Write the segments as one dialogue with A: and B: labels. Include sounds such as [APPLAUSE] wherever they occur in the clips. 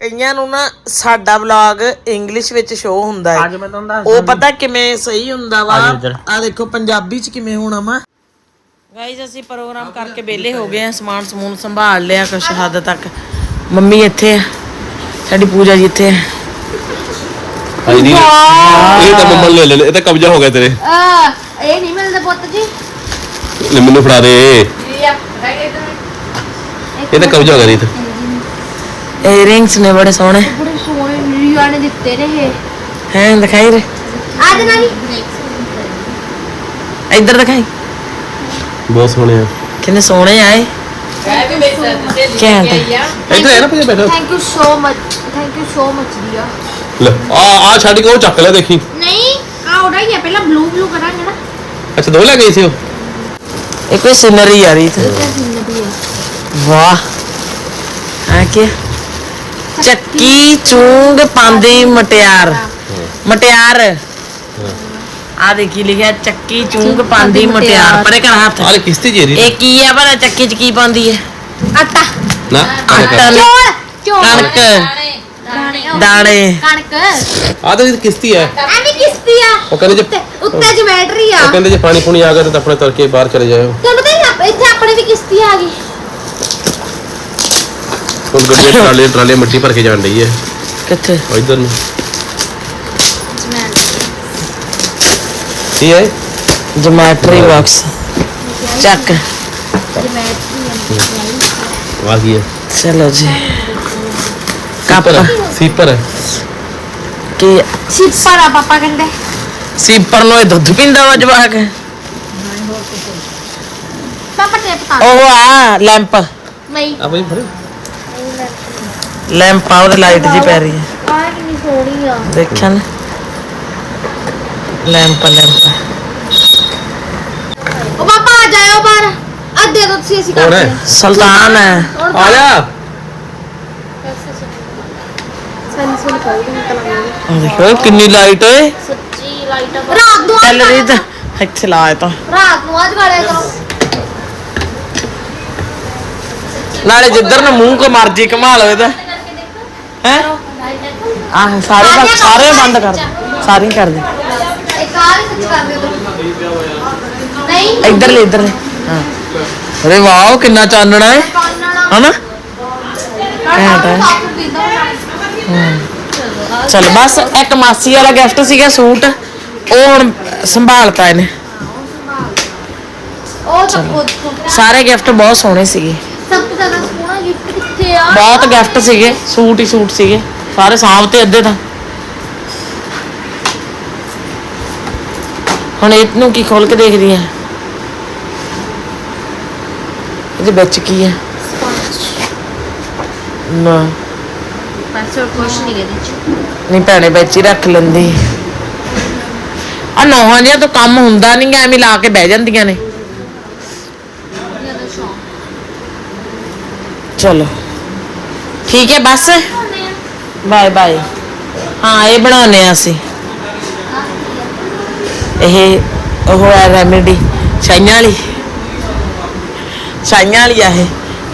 A: ਕਈਆਂ ਨੂੰ ਨਾ ਸਾਡਾ ਵਲੌਗ ਇੰਗਲਿਸ਼ ਵਿੱਚ ਸ਼ੋ ਹੁੰਦਾ ਹੈ।
B: ਅੱਜ ਮੈਂ ਤੁਹਾਨੂੰ ਦੱਸ
A: ਉਹ ਪਤਾ ਕਿਵੇਂ ਸਹੀ ਹੁੰਦਾ ਵਾ। ਆ ਦੇਖੋ ਪੰਜਾਬੀ ਚ ਕਿਵੇਂ ਹੋਣਾ ਵਾ? ਗਾਈਜ਼ ਅਸੀਂ ਪ੍ਰੋਗਰਾਮ ਕਰਕੇ ਵਿਹਲੇ ਹੋ ਗਏ ਆ ਸਮਾਨ ਸਮੂਨ ਸੰਭਾਲ ਲਿਆ ਕੁਛ ਹੱਦ ਤੱਕ। ਮੰਮੀ ਇੱਥੇ ਆ ਸਾਡੀ ਪੂਜਾ ਜੀ ਇੱਥੇ ਆ।
C: ਹਾਂਜੀ ਇਹ ਤਾਂ ਮੰਮਾ ਨੇ ਲੈ ਲੈ ਇਹ ਤਾਂ ਕਬਜ਼ਾ ਹੋ ਗਿਆ ਤੇਰੇ।
D: ਆ ਇਹ ਨਹੀਂ ਮਿਲਦਾ ਪੁੱਤ ਜੀ।
C: ਲੈ ਮੈਨੂੰ ਫੜਾ ਦੇ। ਇਹ ਤਾਂ ਕਬਜ਼ਾ ਹੋ ਗਿਆ ਰੀਤ
A: ਏਅਰਿੰਗਸ ਨੇ ਬੜੇ ਸੋਹਣੇ।
D: ਬੜੇ ਸੋਹਣੇ ਰੀਆ ਨੇ ਦਿੱਤੇ ਨੇ ਇਹ।
A: ਹੈ ਦਿਖਾਈ ਰੇ
D: ਅੱਜ ਨਾ
A: ਇੱਧਰ ਦਿਖਾਈ।
C: ਬਹੁਤ ਸੋਹਣੇ ਆ।
A: ਕਿੰਨੇ ਸੋਹਣੇ ਆਏ ਘੈਂਟ
C: ਇੱਧਰ ਹੈ ਨਾ ਪਿੱਛੇ ਬੈਠਾ।
D: Thank you so much thank you so much Riya
C: ਲੈ ਆ ਆ ਛੱਡ ਕੇ ਉਹ ਚੱਕ ਲੈ ਦੇਖੀ।
D: ਨਹੀਂ ਆ ਉਹਦਾ ਹੀ ਹੈ ਪਹਿਲਾਂ ਬਲੂ ਬਲੂ ਕਰਾਂਗੇ ਨਾ।
C: ਅੱਛਾ ਦੋ ਲੈ ਗਈ ਸੀ ਉਹ।
A: ਇਹ ਕੋਈ ਸਿਨਰੀ ਆ ਰਹੀ ਥੀ ਵਾਹ। ਆ ਕੀ ਚੱਕੀ ਚੂੰਗ ਪਾਉਂਦੀ ਮਟਿਆਰ। ਮਟਿਆਰ। ਆ ਦੇਖੀ ਲਿਖਿਆ ਚੱਕੀ ਚੂੰਗ ਪਾਉਂਦੀ ਮਟਿਆਰ। ਪਰੇ ਕਰ ਹੱਥ।
C: ਆਹ ਕਿਸ਼ਤੀ ਜੀ ਰੀਤ
A: ਇਹ ਕੀ ਆ ਭਲਾ ਚੱਕੀ ਚ ਕੀ ਪਾਉਂਦੀ ਹੈ
D: ਆਟਾ।
C: ਨਾ
A: ਆਟਾ
D: ਚੋਲ। ਚੋਲ।
A: ਕਣਕ।
D: ਦਾਣੇ।
A: ਦਾਣੇ।
D: ਕਣਕ।
C: ਆ ਤਾਂ ਰੀਤ ਕਿਸ਼ਤੀ ਹੈ
D: ਐਵੇਂ ਕਿਸ਼ਤੀ ਆ।
C: ਉਹ ਕਹਿੰਦੇ ਜੇ
D: ਉੱਤੇ ਉੱਤੇ ਜਮੈਟਰੀ ਆ।
C: ਉਹ ਕਹਿੰਦੇ ਜੇ ਪਾਣੀ ਪੂਣੀ ਆ ਗਿਆ ਤਾਂ ਆਪਣੇ ਤਰ ਕੇ ਬਾਹਰ ਚਲੇ ਜਾਇਓ।
D: ਤੁਹਾਨੂੰ ਪਤਾ ਹੀ ਆ, ਇੱਥੇ ਆਪਣੇ ਵੀ ਕਿਸ਼ਤੀ ਆ ਗਈ।
C: ਉਹ ਗੱਡੇ ਟਰਾਲੇ ਟਰਾਲੇ ਮਿੱਟੀ ਭਰ ਕੇ ਜਾਣ ਡਈ ਹੈ।
A: ਕਿੱਥੇ?
C: ਉਹ ਇੱਧਰ ਨੂੰ। ਕੀ ਹੈ?
A: ਜਮੈਟਰੀ ਬਾਕਸ ਚੱਕ।
C: ਆ ਗਈ ਹੈ?
A: ਚਲੋ ਜੀ। ਕੱਪ।
C: ਸੀਪਰ ਹੈ
A: ਕੀ
D: ਸਿੱਪਰ ਆ ਪਾਪਾ ਕਹਿੰਦੇ।
A: ਸੀਪਰ ਨੂੰ ਇਹ ਦੁੱਧ ਪੀਂਦਾ ਵਾ ਜਵਾਕ।
D: ਪਾਪਾ ਟੇਪ ਤਾਂ
A: ਉਹ ਆ ਲੈਂਪ।
D: ਨਹੀਂ।
C: ਆ ਬਈ ਫੜੇ।
A: ਲੈਂਪ ਆ ਉਹਦੇ ਲਾਈਟ ਜੀ ਪੈ ਰਹੀ ਹੈ।
D: ਆ ਕਿੰਨੀ ਸੋਹਣੀ ਆ।
A: ਦੇਖਿਆ ਨਾ ਲੈਂਪ ਲੈਂਪ
D: ਉਹ ਪਾਪਾ ਆ ਜਾਇਓ ਬਾਹਰ। ਆ ਦੇ ਦੋ ਤੁਸੀਂ ਅਸੀਂ
C: ਕੌਣ
D: ਕਰਦੇ
C: ਹੈ?
D: ਹਾਂ।
A: ਸੁਲਤਾਨ ਹੈ।
D: ਹੋਰ
C: ਆ ਜਾ।
D: ਸਨ ਸਨ ਕਰਾਂਗੇ।
A: ਆਹ ਦੇਖੋ ਕਿੰਨੀ ਲਾਈਟ ਓਏ
D: ਸੱਚੀ ਲਾਈਟ ਰਾਤ ਨੂੰ
A: ਚੱਲ
D: ਅੱਜ
A: ਰਹੀ ਤਾਂ ਇੱਥੇ ਲਾ ਇਹ ਤਾਂ
D: ਰਾਤ ਨੂੰ ਅੱਜ ਗਾਲਿਆ ਕਰੋ
A: ਨਾਲੇ ਜਿੱਧਰ ਨੂੰ ਮੂੰਹ ਕੋ ਮਰਜ਼ੀ ਘੁਮਾ ਲਵੇ ਤਾਂ। ਹੈ? ਆਹ ਸਾਰੇ ਬੰਦ- ਸਾਰੇ ਬੰਦ ਕਰ ਦੇ। ਸਾਰੇ ਹੀ ਕਰ ਦੇ।
D: ਇੱਕ ਆ ਸੱਚ ਕਰ ਦਿਓ ਨਹੀਂ
A: ਇੱਧਰ ਲੈ ਇੱਧਰ ਲੈ ਹਾਂ। ਅਰੇ ਵਾਓ ਕਿੰਨਾ ਚਾਨਣਾ ਹੈ।
D: ਕਾਨਣਾ
A: ਹਨਾ
D: ਘੈਂਟ
A: ਹੈ।
D: ਹੈ।
A: ਚਲ ਬਸ ਇੱਕ ਮਾਸੀ ਵਾਲਾ ਗਿਫਟ ਸੀਗਾ ਸੂਟ। ਉਹ ਹੁਣ ਸੰਭਾਲਤਾ ਇਹਨੇ।
D: ਉਹ ਤਾਂ ਖੁਦ
A: ਸਾਰੇ ਗਿਫਟ ਬਹੁਤ ਸੋਹਣੇ ਸੀਗੇ।
D: ਸਭ ਤੋਂ ਜ਼ਿਆਦਾ ਕਿੱਥੇ ਆ।
A: ਬਹੁਤ ਗਿਫਟ ਸੀਗੇ ਸੂਟ ਹੀ ਸੂਟ ਸੀਗੇ। ਸਾਰੇ ਸਾਂਭ ਤੇ ਅੱਧੇ ਤਾਂ। ਹੁਣ ਇਹਨੂੰ ਕੀ ਖੋਲ ਕੇ ਦੇਖਦੀ ਆ? ਇਹਦੇ ਵਿੱਚ ਕੀ ਆ? ਨਾ।
D: ਪੈਸੇ ਕੁਛ ਨਹੀਂ ਚ
A: ਨਹੀਂ ਭੈਣੇ ਵਿੱਚ ਹੀ ਰੱਖ ਲੈਂਦੀ। ਆ ਨੌਹਾਂ ਜਿਹਾ ਤਾਂ ਕੰਮ ਹੁੰਦਾ ਨਹੀਂ ਐਵੇਂ ਲਾ ਕੇ ਬਹਿ ਜਾਂਦੀਆਂ ਨੇ। ਚਲੋ। ਠੀਕ ਹੈ ਬਸ ਬਾਏ ਬਾਏ ਹਾਂ ਇਹ ਬਣਾਉਨੇ ਆ ਅਸੀਂ ਇਹ ਉਹ ਹੈ ਰੈਮੇਡੀ ਛਾਈਆਂ ਵਾਲੀ ਛਾਈਆਂ ਵਾਲੀ ਆ ਇਹ